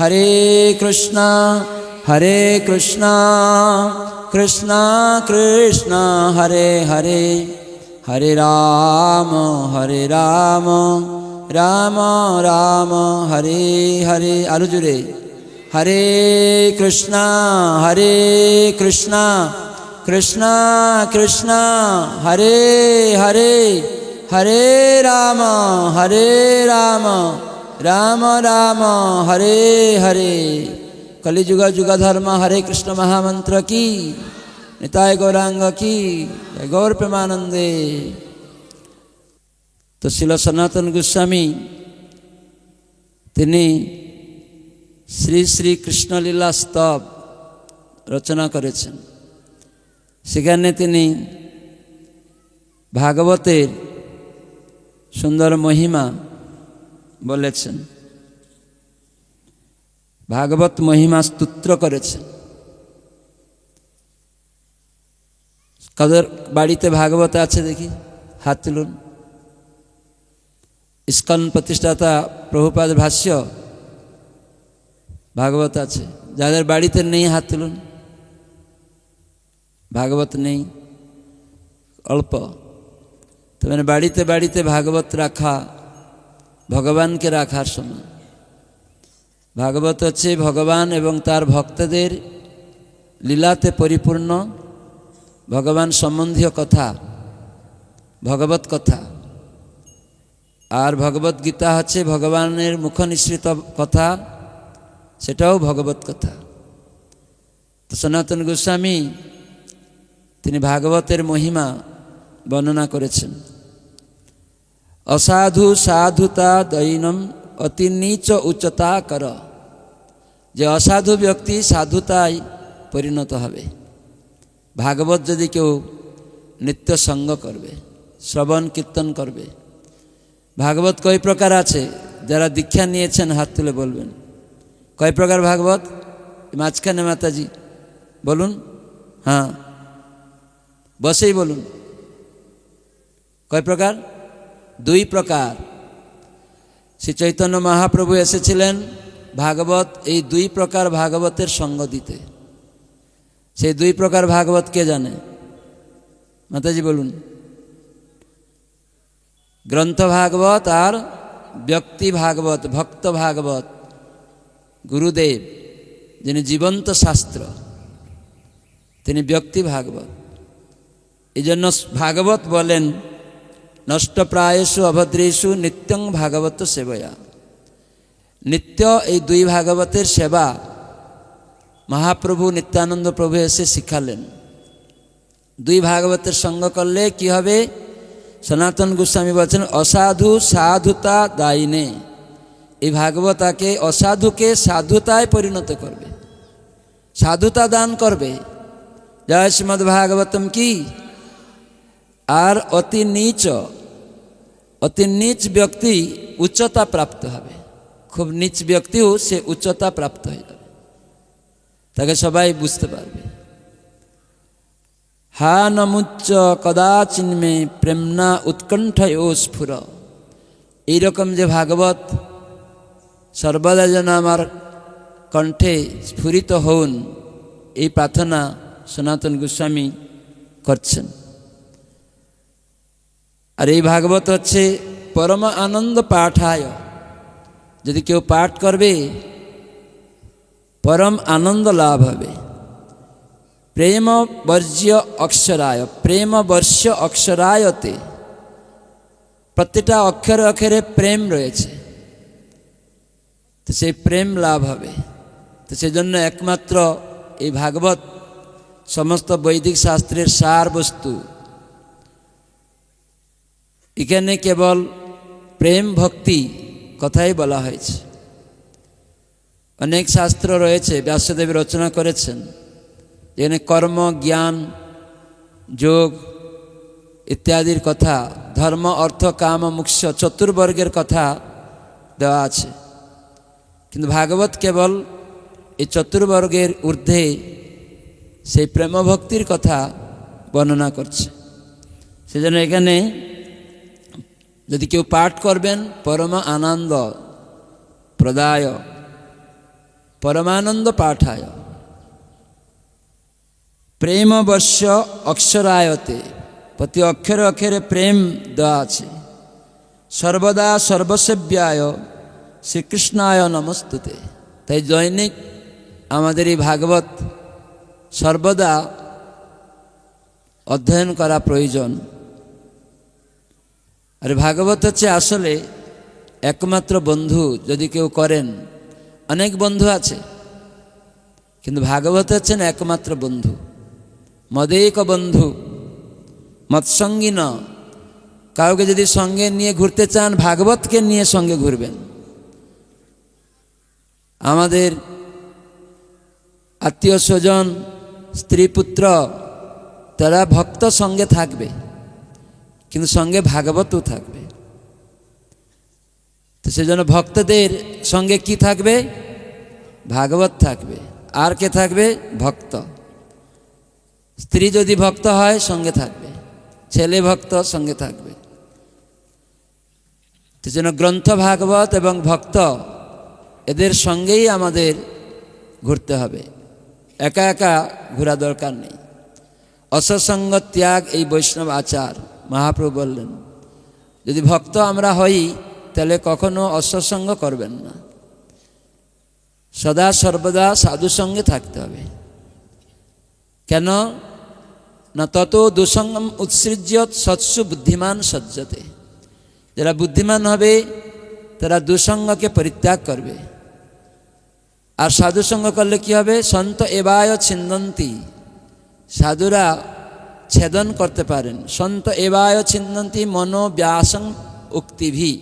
হরে কৃষ্ণ হরে কৃষ্ণ কৃষ্ণ কৃষ্ণ, হরে হরে হরে রাম হরে রাম রাম রাম, হরে হরে, আরও জুড়ে হরে কৃষ্ণ হরে কৃষ্ণ কৃষ্ণ কৃষ্ণ, হরে হরে হরে রাম হরে রাম রাম রাম হরে হরে কলিযুগ যুগ ধর্ম হরে কৃষ্ণ মহামন্ত্র কি নিতায় গৌরাঙ্গ কি গৌর প্রেমানন্দে তো শিল সনাতন গোস্বামী তিনি শ্রী শ্রী কৃষ্ণলীলা স্তব রচনা করেছেন সেখানে তিনি ভাগবতের সুন্দর মহিমা বলেছেন। ভাগবত মহিমা স্তোত্র করেছেন। কাদের বাড়িতে ভাগবত আছে দেখি? হাত তুলুন। ইস্কন প্রতিষ্ঠাতা প্রভুপাদ ভাষ্য ভাগবত আছে। যাদের বাড়িতে নেই, হাত তুলুন। ভাগবত নেই, অল্প। তো মানে বাড়িতে বাড়িতে ভাগবত রাখা ভগবানকে রাখার সময়। ভাগবত হচ্ছে ভগবান এবং তার ভক্তদের লীলাতে পরিপূর্ণ ভগবান সম্বন্ধীয় কথা, ভগবত কথা। আর ভগবত গীতা হচ্ছে ভগবানের মুখ নিঃসৃত কথা, সেটাও ভগবত কথা। সনাতন গোস্বামী তিনি ভাগবতের মহিমা বর্ণনা করেছেন। অসাধু সাধুতা দৈনম অতি নিচ উচ্চতা কর যে অসাধু ব্যক্তি সাধুতায় পরিণত হবে। ভাগবত যদি কেউ নিত্য সঙ্গ করবে, শ্রবণ কীর্তন করবে, ভাগবত কয় প্রকার আছে? যারা দীক্ষা নিয়েছেন, হাত তুলে বলবেন। কয় প্রকার ভাগবত? মাঝখানে মাতাজি, বলুন। হ্যাঁ বসেই বলুন। কয় প্রকার? দুই প্রকার। শ্রী চৈতন্য মহাপ্রভু এসেছিলেন ভাগবত, এই দুই প্রকার ভাগবতের সঙ্গ দিতে। সেই দুই প্রকার ভাগবত কে জানে? মাতাজি বলুন। গ্রন্থ ভাগবত আর ব্যক্তি ভাগবত, ভক্ত ভাগবত, গুরুদেব, যিনি জীবন্ত শাস্ত্র, তিনি ব্যক্তি ভাগবত। এই জন্য ভাগবত বলেন নষ্টপ্রায়সু অভদ্রেষু নিত্যং ভাগবত সেবয়া নিত্য এই দুই ভাগবতের সেবা মহাপ্রভু নিত্যানন্দ প্রভু এসে শিখালেন। দুই ভাগবতের সঙ্গ করলে কি হবে? সনাতন গোস্বামী বলছেন, অসাধু সাধুতা দায়িনে। এই ভাগবতাকে অসাধুকে সাধুতায় পরিণত করবে। সাধুতা দান করবে। জয় শ্রীমদ ভাগবতম কি? আর অতি নিচ অতি নিচ ব্যক্তি উচ্চতা প্রাপ্ত হবে। খুব নিচ ব্যক্তিও সে উচ্চতা প্রাপ্ত হয়ে যাবে। তাকে সবাই বুঝতে পারবে। হা নমুচ্চ কদাচিন্মে প্রেমনা উৎকণ্ঠ ও স্ফুর। এইরকম যে ভাগবত সর্বদা যেন আমার কণ্ঠে স্ফুরিত হন এই প্রার্থনা সনাতন গোস্বামী করছেন। আর এই ভাগবত হচ্ছে পরম আনন্দ পাঠায়। যদি কেউ পাঠ করবে, পরম আনন্দ লাভ হবে। প্রেম বর্জ্য অক্ষরায়, প্রেম বর্ষ অক্ষরায়তে প্রত্যেকটা অক্ষরে অক্ষরে প্রেম রয়েছে। তো সেই প্রেম লাভ হবে। তো সেজন্য একমাত্র এই ভাগবত সমস্ত বৈদিক শাস্ত্রের সার বস্তু এখানে কেবল প্রেম ভক্তি কথাই বলা হয়েছে। অনেক শাস্ত্র রয়েছে, ব্যাসদেব রচনা করেছেন, যেখানে কর্ম, জ্ঞান, যোগ ইত্যাদির কথা, ধর্ম, অর্থ, কাম মুখ্য চতুর্বর্গের কথা দেওয়া আছে। কিন্তু ভাগবত কেবল এই চতুর্বর্গের ঊর্ধ্বে সেই প্রেমভক্তির কথা বর্ণনা করছে। সেজন্য এখানে যদি কেউ পাঠ করবেন, পরম আনন্দ প্রদায়, পরমানন্দ পাঠায়। প্রেম বর্ষ অক্ষরায়তে, প্রতি অক্ষরে অক্ষরে প্রেম দেওয়া আছে। সর্বদা সর্বসেব্যায় শ্রীকৃষ্ণায় নমস্তুতে। তাই দৈনিক আমাদের এই ভাগবত সর্বদা অধ্যয়ন করা প্রয়োজন। আর ভাগবত হচ্ছে আসলে একমাত্র বন্ধু যদি কেউ করেন, অনেক বন্ধু আছে। কিন্তু ভাগবত হচ্ছেন একমাত্র বন্ধু। মদেক বন্ধু মৎসঙ্গী ন কাউকে যদি সঙ্গে নিয়ে ঘুরতে চান, ভাগবতকে নিয়ে সঙ্গে ঘুরবেন। আমাদের আত্মীয় স্বজন, স্ত্রী পুত্র, তারা ভক্ত সঙ্গে থাকবে। কিন্তু সঙ্গে ভাগবতও থাকবে। তো সেজন্য ভক্তদের সঙ্গে কি থাকবে? ভাগবত থাকবে। আর কে থাকবে? ভক্ত। স্ত্রী যদি ভক্ত হয়, সঙ্গে থাকবে। ছেলে ভক্ত, সঙ্গে থাকবে। যেন গ্রন্থ ভাগবত এবং ভক্ত এদের সঙ্গেই আমাদের ঘুরতে হবে। একা একা ঘোরা দরকার নেই। অসৎসঙ্গ ত্যাগ এই বৈষ্ণব আচার। মহাপ্রভু বললেন, যদি ভক্ত আমরা হই, তাহলে কখনো অসৎসঙ্গ করবেন না। সদা সর্বদা সাধু সঙ্গে থাকতে হবে। কেন? না তত দুসঙ্গম উৎসৃজ্য সৎসু বুদ্ধিমান সজ্জতে। যারা বুদ্ধিমান হবে, তারা দুসঙ্গকে পরিত্যাগ করবে। আর সাধুসঙ্গ করলে কি হবে? সন্ত এবায় ছিন্দন্তি সাধুরা ছেদন করতে পারেন। সন্ত এবায় ছিন্দন্তি মনোব্যাসং উক্তিভি।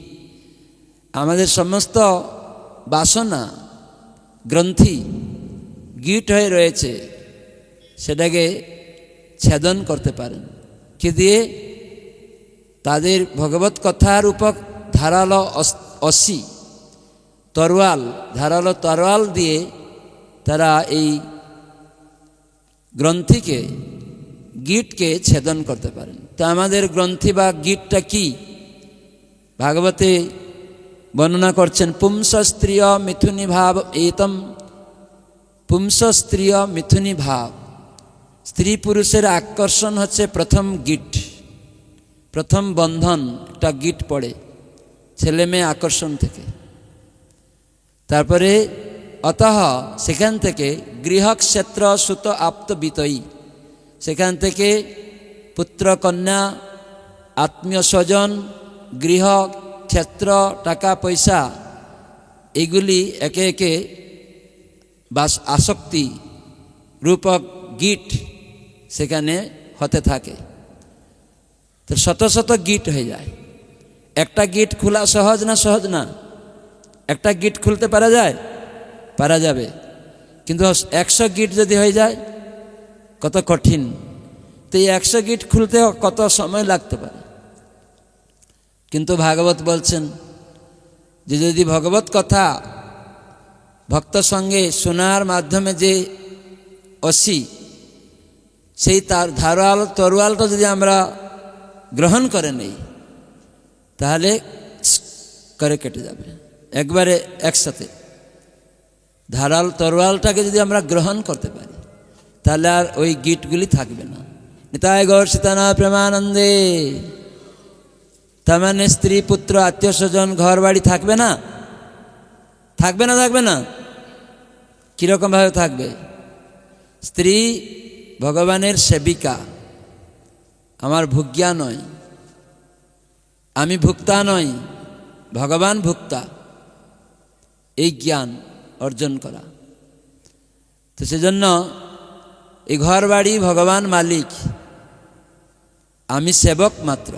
আমাদের সমস্ত বাসনা, গ্রন্থি গিট হয়ে রয়েছে, সেটাকে ছেদন করতে পারেন। কি দিয়ে? তাদের ভগবত কথার উপর ধারালো অসি, তরোয়াল, ধারালো তরোয়াল দিয়ে তারা এই গ্রন্থিকে গিটকে ছেদন করতে পারেন। তো আমাদের গ্রন্থি বা গিটটা কি? ভাগবতে বর্ণনা করছেন পুংস স্ত্রীয় মিথুনি ভাব এতম পুংস স্ত্রীয় মিথুনি ভাব। স্ত্রী পুরুষের আকর্ষণ হচ্ছে প্রথম গিট, প্রথম বন্ধন, একটা গিট পড়ে, ছেলে মেয়ে আকর্ষণ থেকে। তারপরে অতঃ সেখান থেকে গৃহক্ষেত্র সুত আপ্ত বিতয়ী। সেখান থেকে পুত্র কন্যা, আত্মীয় স্বজন, গৃহ, ক্ষেত্র, টাকা, পয়সা, এগুলি একে একে বাস আসক্তি রূপক গিট সেখানে হতে থাকে। তো শত শত গিট হয়ে যায়। একটা গিট খোলা সহজ না সহজ না? একটা গিট খুলতে পারা যায়? পারা যাবে। কিন্তু একশো গিট যদি হয়ে যায় কত কঠিন। তো এই একশো গিট খুলতে কত সময় লাগতে পারে? কিন্তু ভাগবত বলছেন, যে যদি ভগবত কথা ভক্ত সঙ্গে শোনার মাধ্যমে যে অসি, সেই তার ধারাল তরোয়ালটা যদি আমরা গ্রহণ করে নেই, তাহলে করে কেটে যাবে। একবারে একসাথে। ধারাল তরোয়ালটাকে যদি আমরা গ্রহণ করতে পারি তাহলে আর ওই গিটগুলি থাকবে না। নিতায় গৌর সীতানা প্রেমানন্দে। তার মানে স্ত্রী, পুত্র, আত্মীয় স্বজন ঘর বাড়ি থাকবে না? থাকবে না থাকবে না? কীরকমভাবে থাকবে? স্ত্রী ভগবানের সেবিকা। আমার ভুজ্ঞা নয়। আমি ভুক্তা নই। ভগবান ভুক্তা। এই জ্ঞান অর্জন করা। তো সেজন্য এই ঘর বাড়ি ভগবান মালিক। আমি সেবক মাত্র।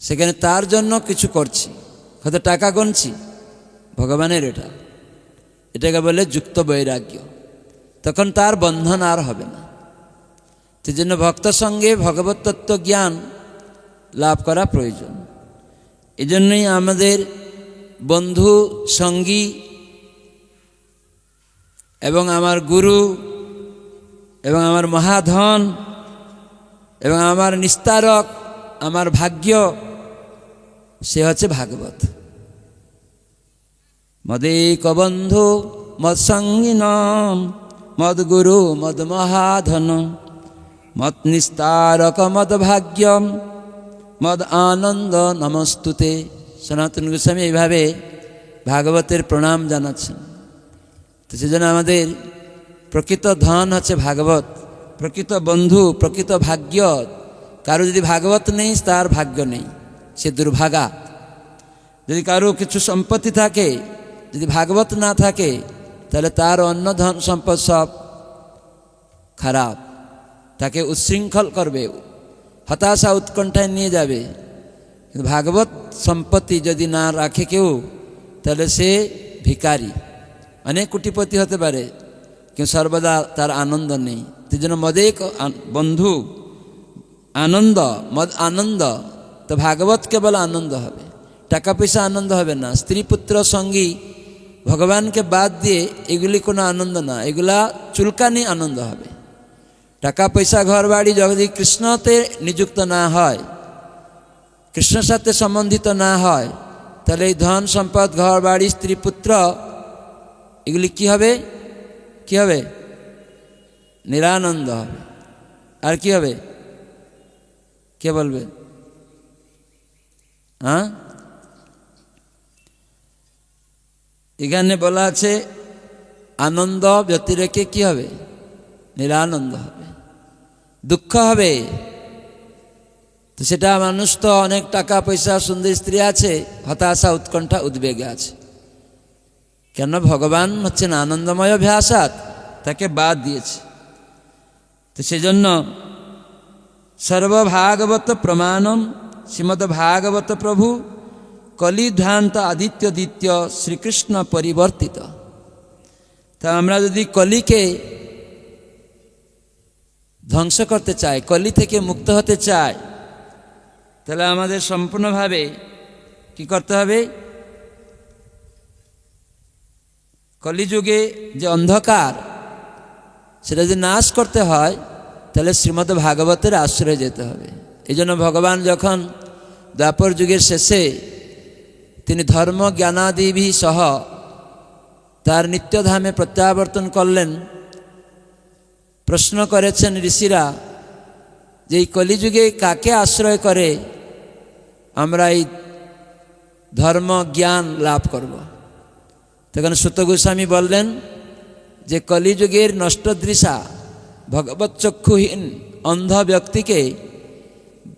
সেখানে তার জন্য কিছু করছি। হয়তো টাকা গুনছি। ভগবানের এটা। এটাকে বলে যুক্ত বৈরাগ্য। তখন তার বন্ধন আর হবে না। সেই জন্য ভক্ত সঙ্গে ভগবত তত্ত্ব জ্ঞান লাভ করা প্রয়োজন। এজন্যই আমাদের বন্ধু সঙ্গী এবং আমার গুরু এবং আমার মহাধন, এবং আমার নিস্তারক, আমার ভাগ্য, সে হচ্ছে ভাগবত। মদেক বন্ধু মদ্গুরু, মদমহাধন মত নিস্তারক মদ ভাগ্যম মদ আনন্দ নমস্তুতে। সনাতন গোস্বামী এইভাবে ভাগবতের প্রণাম জানাচ্ছেন। তো সেজন্য আমাদের প্রকৃত ধন হচ্ছে ভাগবত, প্রকৃত বন্ধু, প্রকৃত ভাগ্য। কারও যদি ভাগবত নেই, তার ভাগ্য নেই। সে দুর্ভাগা। যদি কারও কিছু সম্পত্তি থাকে, যদি ভাগবত না থাকে, তাহলে তার অন্য ধন সম্পদ সব খারাপ। তাকে উচ্ছৃঙ্খল করবে, হতাশা উৎকণ্ঠায় নিয়ে যাবে। কিন্তু ভাগবত সম্পত্তি যদি না রাখে কেউ, তাহলে সে ভিকারি অনেক কোটিপতি হতে পারে। কিন্তু সর্বদা তার আনন্দ নেই। সেই জন্য মদেক বন্ধু, আনন্দ, মদ আনন্দ। তো ভাগবত কেবল আনন্দ হবে। টাকা পয়সা আনন্দ হবে না। স্ত্রী, পুত্র, সঙ্গী ভগবানকে বাদ দিয়ে এগুলি কোনো আনন্দ না। এগুলা চুলকানি আনন্দ হবে। টাকা পয়সা ঘর বাড়ি যদি কৃষ্ণতে নিযুক্ত না হয়। কৃষ্ণের সাথে সম্বন্ধিত না হয়। তাহলে এই ধন, সম্পদ ঘর বাড়ি স্ত্রী, পুত্র, এগুলি কি হবে? কি হবে? নিরানন্দ হবে। আর কি হবে? কে বলবে? হ্যাঁ? এখানে বলা আছে, আনন্দ ব্যতিরেকে কি হবে? নিরানন্দ হবে। দুঃখ হবে। তো সেটা মানুষ তো অনেক টাকা পয়সা সুন্দর স্ত্রী আছে, হতাশা, উৎকণ্ঠা, উদ্বেগে আছে। কেন ভগবান হচ্ছেন আনন্দময় ভ্যাসাত তাকে বাদ দিয়েছে। তো সেজন্য সর্বভাগবত প্রমাণম শ্রীমদ ভাগবত প্রভু কলিধ্বান্ত আদিত্য দিত্য শ্রীকৃষ্ণ পরিবর্তিত। তা আমরা যদি কলিকে ধ্বংস করতে চাই, কলি থেকে মুক্ত হতে চাই, তাহলে আমাদের সম্পূর্ণভাবে কি করতে হবে? কলিযুগে যে অন্ধকার, সেটা যদি নাশ করতে হয়, তাহলে শ্রীমদ ভাগবতের আশ্রয়ে যেতে হবে। এই জন্য ভগবান যখন দ্বাপর যুগের শেষে তিনি ধর্ম জ্ঞানাদিবি সহ তার নিত্যধামে প্রত্যাবর্তন করলেন, প্রশ্ন করেছেন ঋষিরা যে এই কলিযুগে কাকে আশ্রয় করে আমরা এই ধর্ম জ্ঞান লাভ করব? তখন সুত গোস্বামী বললেন যে কলিযুগের নষ্টদৃশা ভগবত চক্ষুহীন অন্ধ ব্যক্তিকে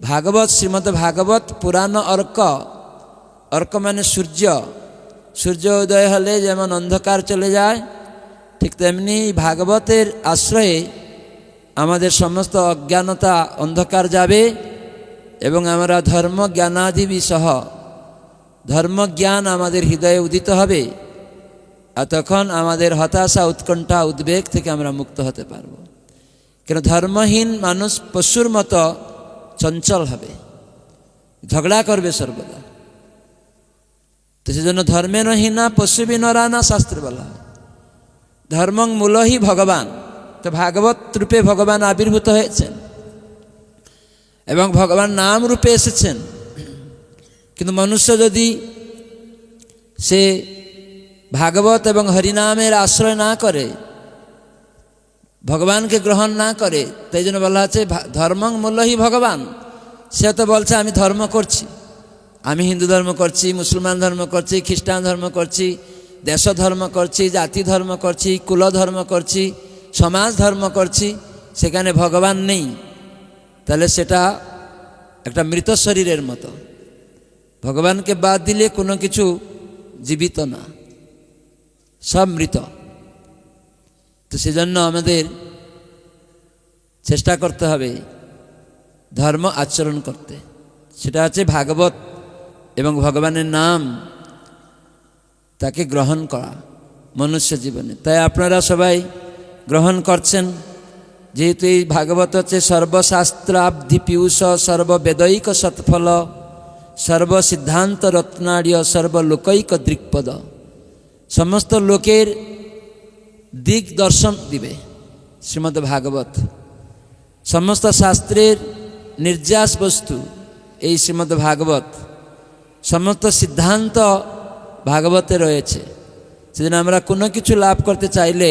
ভাগবত, শ্রীমদ ভাগবত পুরাণ অর্ক অর্ক মানে সূর্য সূর্য উদয় হলে যেমন অন্ধকার চলে যায়, ঠিক তেমনি ভাগবতের আশ্রয়ে আমাদের সমস্ত অজ্ঞানতা অন্ধকার যাবে এবং আমরা ধর্ম জ্ঞানাদিবি সহ ধর্মজ্ঞান আমাদের হৃদয়ে উদিত হবে। আর তখন আমাদের হতাশা, উৎকণ্ঠা, উদ্বেগ থেকে আমরা মুক্ত হতে পারব। কেন ধর্মহীন মানুষ পশুর মতো চঞ্চল হবে। ঝগড়া করবে সর্বদা। তো সেজন্য ধর্মের হীনা পশু বিনরানা শাস্ত্র বলা হয়। ধর্মং মূলহি ভগবান। তো ভাগবত রূপে ভগবান আবির্ভূত হয়েছেন। এবং ভগবান নাম রূপে এসেছেন। কিন্তু মনুষ্য যদি সে ভাগবত এবং হরিনামের আশ্রয় না করে, ভগবানকে গ্রহণ না করে, তাই জন্য বলা আছে ধর্মং মূল্যহি ভগবান। সে তো বলছে, আমি ধর্ম করছি। আমি হিন্দু ধর্ম করছি, মুসলমান ধর্ম করছি, খ্রিস্টান ধর্ম করছি, দেশ ধর্ম করছি, জাতি ধর্ম করছি, কুল ধর্ম করছি, সমাজ ধর্ম করছি, সেখানে ভগবান নেই। তাহলে সেটা একটা মৃত শরীরের মতো। ভগবানকে বাদ দিলে কোনো কিছু জীবিত না। সব মৃত তো সেজন্য আমাদের চেষ্টা করতে হবে ধর্ম আচরণ করতে। সেটা হচ্ছে ভাগবত এবং ভগবানের নাম তাকে গ্রহণ করা মনুষ্য জীবনে। তাই আপনারা সবাই গ্রহণ করছেন। যেহেতু এই ভাগবত হচ্ছে সর্বশাস্ত্রাব্ধি পীয়ূষ সর্ববেদৈক সৎফল, সর্বসিদ্ধান্ত রত্নাড়ীয় সর্বলোকৈক দৃক্পদ। সমস্ত লোকের দিক দর্শন দিবে, শ্রীমদ ভাগবত। সমস্ত শাস্ত্রের নির্যাস বস্তু এই শ্রীমদ ভাগবত। সমস্ত সিদ্ধান্ত ভাগবতে রয়েছে। সেজন্য আমরা কোনো কিছু লাভ করতে চাইলে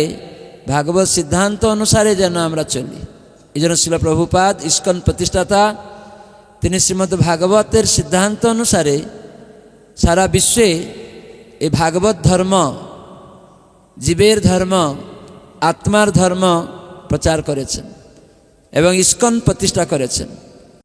ভাগবত সিদ্ধান্ত অনুসারে যেন আমরা চলি। এই জন্য শিল প্রভুপাদ, ইস্কন প্রতিষ্ঠাতা, তিনি শ্রীমদ্ ভাগবতের সিদ্ধান্ত অনুসারে সারা বিশ্বে এই ভাগবত ধর্ম জীবের ধর্ম আত্মার ধর্ম প্রচার করেছেন এবং ইস্কন প্রতিষ্ঠা করেছেন।